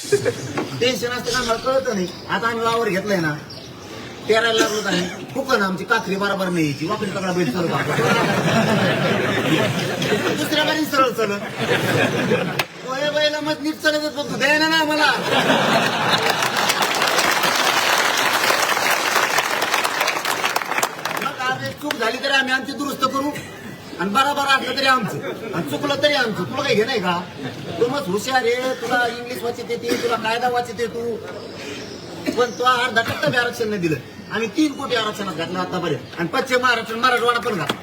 Tension असतं का? मला कळत नाही. आता आम्ही वावर घेतलाय ना पेरायला लागलो तर फुकन आमची काखरी बरोबर नाही यायची वाकडी तकडा बैल चालू दुसऱ्या बारी सरळ चलत होय बैला मग नीट चालत फक्त द्यायला ना मला मग आज एक चूक झाली तरी आम्ही आमची दुरुस्त करू. आणि बराबर असलं तरी आमचं. आणि चुकलं तरी आमचं. तुला काही घेणं नाही का? तू मग हुशार आहे तुला इंग्लिश वाचित येते तुला कायदा वाचित तू पण तो अर्धा टक्का बी आरक्षण नाही दिलं. आम्ही तीन कोटी आरक्षणात घातलं आतापर्यंत. आणि पश्चिम महाराष्ट्र मराठवाडा पण घातला.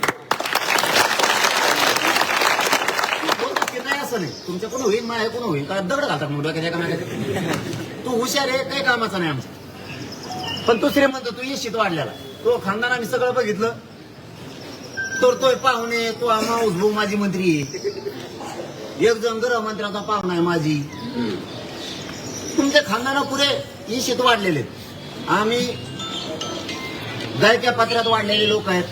नाही असं नाही. तुमच्या कोण होईल माझ्या कोण होईल. का दगड घालतात मग डोक्याच्या एकामेकाच्या तू हुशार आहे काही कामाचा नाही आमचा. पण दुसरे श्रीमंत तू येशीत वाढलेला तो खानदान आम्ही सगळं बघितलं. तर तोय पाहुणे तो माऊस भाऊ माझी मंत्री. आहे. एक जण गृहमंत्र्याचा पाहुणा आहे माझी तुमच्या खानदाना पुरे येशीत वाढलेले. आम्ही गायक्या पात्रात वाढलेले लोक आहेत.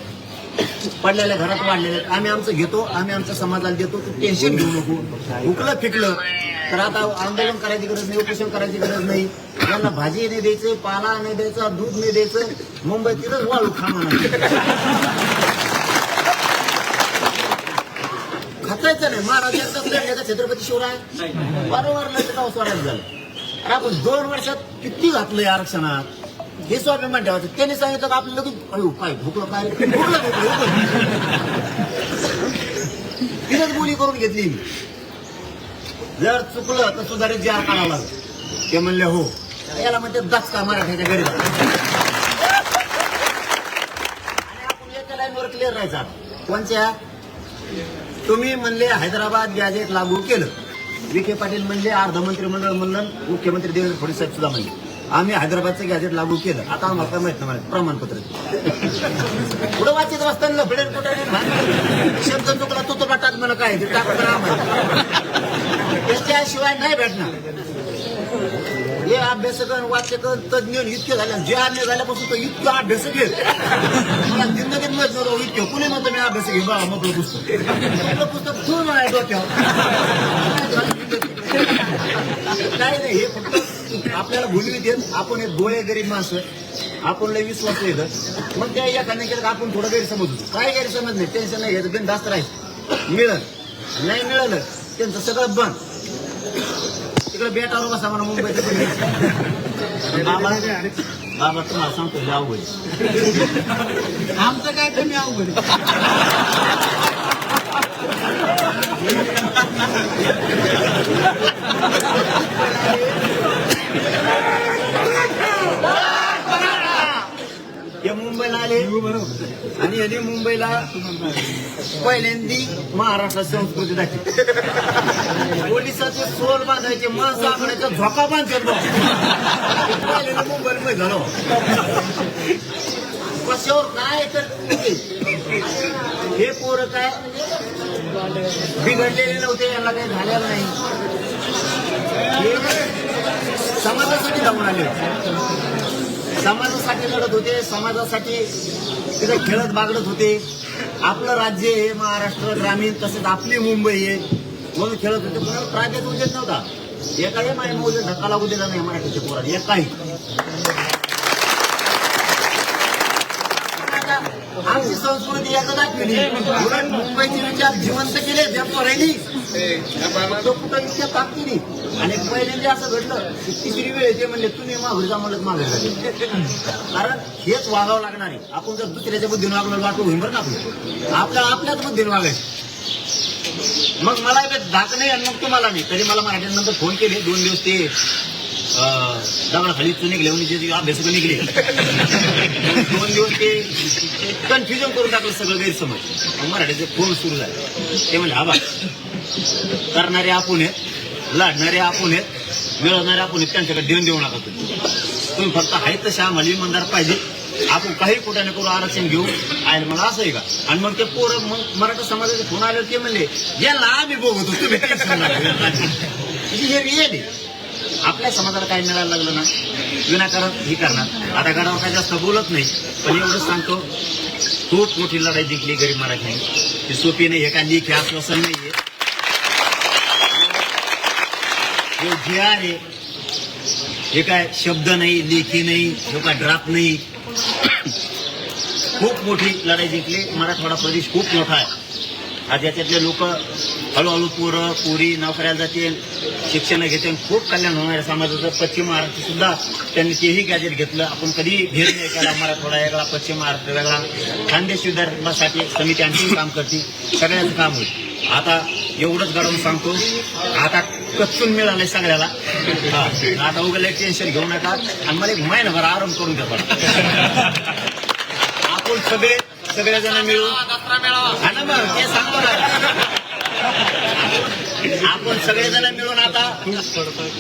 पडलेल्या घरात वाढलेले आहेत. आम्ही आमचं घेतो आम्ही आमच्या समाजाला देतो. तू टेन्शन घेऊ नको. उकलं फिकलं तर आता आंदोलन करायची गरज नाही उपोषण करायची गरज नाही. त्यांना भाजी नाही द्यायचं पाला नाही द्यायचा दूध नाही द्यायचं. मुंबईत तिथंच वाळू खामा खचायचं नाही. महाराज एकदाच लढले का छत्रपती शिवराय. वारंवार लढले झालं अरे आपण दोन वर्षात किती घातलंय आरक्षणात? हे स्वाभिमान ठेवायचं. त्यांनी सांगितलं का आपलं लगेच अयो काय भुकलं काय भुकलं भुकलं बोली करून घेतली. जर चुकलं तर सुधारित जे काढावं लागलं ते म्हणले हो. याला म्हणते दचका मराठ्याच्या घरी आणि आपण एका लाईनवर क्लिअर राहायचा. कोणच्या? तुम्ही म्हणले हैदराबाद गॅजेट लागू केलं. विखे पाटील म्हणले अर्ध मंत्रिमंडळ म्हणलं मुख्यमंत्री देवेंद्र फडणवीस साहेब सुद्धा म्हणले. आम्ही हैदराबादचं गॅजेट लागू केलं. आता आम्हाला काय माहीत नाही प्रमाणपत्र पुढे वाचित असताना भिडेल कुठे शब्द चुकला तो तो टाक मला काय ते टाक करा त्याच्याशिवाय नाही भेटणार. हे अभ्यासकन वाचकन तज्ञ इतके झाले जे अन्य झाल्यापासून तो इतकं अभ्यास घे मला जिंदगीत माहीत नव्हतं इतकं कुणी म्हणतो मी अभ्यास घे बा मग पुस्तक. आपलं पुस्तक ठेवून आहे डोक्यावर. काय नाही हे फक्त आपल्याला भुलवी देत आपण एक गोळे गरीब माणसं आपण लय विश्वास येतं मग त्या एखाद्या केलं आपण थोडं गैरसमज होतो. काय गैरसमज नाही टेन्शन नाही घ्यायचं बिनधास्त राहायचं मिळत नाही मिळालं त्यांचं सगळं बंद. तिकडे बेटावर बसा म्हणा मुंबईत बाबा बाबा तुम्हाला सांगतो हे अवघड आहे. आमचं काय कमी अवघड आहे. हे मुंबईला आले आणि यांनी मुंबईला पहिल्यांदी महाराष्ट्रात संस्कृती दाखवली. पोलिसाचे सोल बांधायचे माणसं दाखवण्याचा झोका बांधतात पहिल्यांदा मुंबईला झालो झालं. कशावर काय तर हे पोरं काय बिघडलेले नव्हते यांना काही झालेलं नाही. समाजासाठी धावून आले समाजासाठी लढत होते समाजासाठी तिथे खेळत बागडत होते. आपलं राज्य हे महाराष्ट्र ग्रामीण तसेच आपली मुंबई आहे. म्हणून खेळत होते पण प्राध्यात उद्योग नव्हता. एकाही माझ्या उजेड धक्का लागू दिला नाही मराठीच्या पोरात एकाही. आमची संस्कृती एकदा दाखवली. उलट मुंबईचे विचार जिवंत केले त्या पोरांनी तो कुठं इतक्या ताकदीने? आणि पहिल्यांदा असं घडलं तिसरी वेळ येते म्हणले तुम्ही माघारी जा म्हणलं माघारी झाले कारण हेच वागावं लागणार आहे. आपण जर दुसऱ्याच्या बुद्धीने वागलं वाटू होईल बरं ना आपलं? आपल्या आपल्याच बुद्धीने वागायचं. मग मला धाक नाही आणि मग तुम्हाला नाही. तरी मला मराठ्यांनंतर फोन केले दोन दिवस ते दगड खाली चुनी निघले म्हणजे जे अभ्यास निघले. दोन दिवस ते कन्फ्युजन करून टाकलं सगळं गैरसमज. मग मराठीचे फोन सुरू झाले. ते म्हणजे हा बा करणारे आपण आहेत लढणारे आपण आहेत मिळवणारे आपण आहेत त्यांच्याकडे देऊन देऊ नका तुम्ही. तुम्ही फक्त आहे तसे आम्हाला इमानदार पाहिजे. आपण काही कुठे करू आरक्षण घेऊ. आणि मला असं आहे का? आणि मग ते पोरं मग मराठा समाजाचे फोन आले ते म्हणले याला आम्ही बघतो तुम्ही म्हणजे हे रिअल आहे. आपल्या समाजाला काय मिळायला लागलं ना? विनाकारण हे करणार. आता गडावर काय जास्त बोलत नाही पण एवढंच सांगतो खूप मोठी लढाई जिंकली गरीब मराठ्यांनी. ती सोपी नाही हे काय लेखी आश्वासन नाहीये हे जे आहे हे काय शब्द नाही लेखी नाही हे काय ड्राफ्ट नाही. खूप मोठी लढाई जिंकली. मराठवाडा प्रदेश खूप मोठा आहे. आज याच्यातले लोक हळूहळू पोरं पोरी नोकऱ्याला जातील. शिक्षण घेते खूप कल्याण होणार आहे समाजाचं पश्चिम महाराष्ट्र सुद्धा त्यांनी तेही गॅजेट घेतलं. आपण कधी भेद नाही केला मराठवाडा वेगळा पश्चिम महाराष्ट्र वेगळा खानदेश विदर्भासाठी समिती आणखी काम करते. सगळ्याचं काम होईल. आता एवढंच घडवून सांगतो. आता कच्चून मिळालंय सगळ्याला. आता उगाच टेन्शन घेऊ नका. आणि मला एक महिनाभर आराम करून घ्या आपण सगळे सगळेजण मिळून. ते सांगतो ना. आपण सगळेजण मिळून आता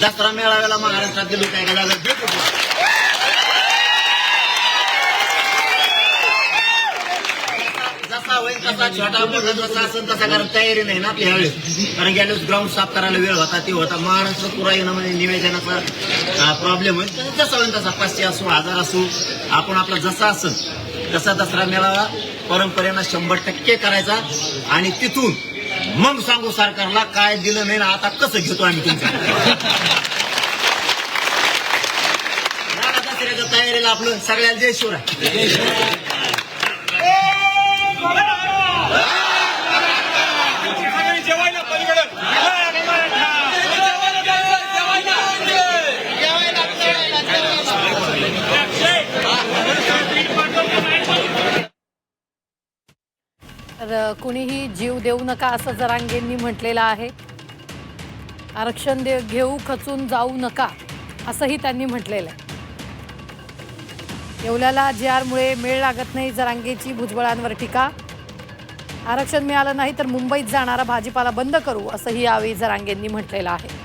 दसरा मेळाव्याला महाराष्ट्रातले लोक एका जागा भेटू जसा होईल तसा छोटा मोठा जसा असेल तसा कारण तयारी नाही ना आपल्या ह्यावेळेस कारण गेल्या ग्राउंड साफ करायला वेळ होता ते होता. महाराष्ट्र पुरा येणं म्हणजे निवेदनाचा प्रॉब्लेम होईल. जसा होईल तसा पाचशे असो हजार असो आपण आपला जसा असेल तसा दसरा मेळावा परंपरेनं शंभर टक्के करायचा. आणि तिथून मग सांगू सरकारला काय दिलं नाही ना आता कसं घेतो आम्ही तुमच्या दसऱ्याच्या तयारीला आपलं सगळ्याला जय शिवराय. जेवायला पलीकडे तर कुणीही जीव देऊ नका असं जरांगेंनी म्हटलेलं आहे. आरक्षण दे घेऊ खचून जाऊ नका असंही त्यांनी म्हटलेलं आहे. येवल्याला जे आरमुळे मेळ लागत नाही जरांगेची भुजबळांवर टीका. आरक्षण मिळालं नाही तर मुंबईत जाणारा भाजीपाला बंद करू असंही यावेळी जरांगेंनी म्हटलेलं आहे.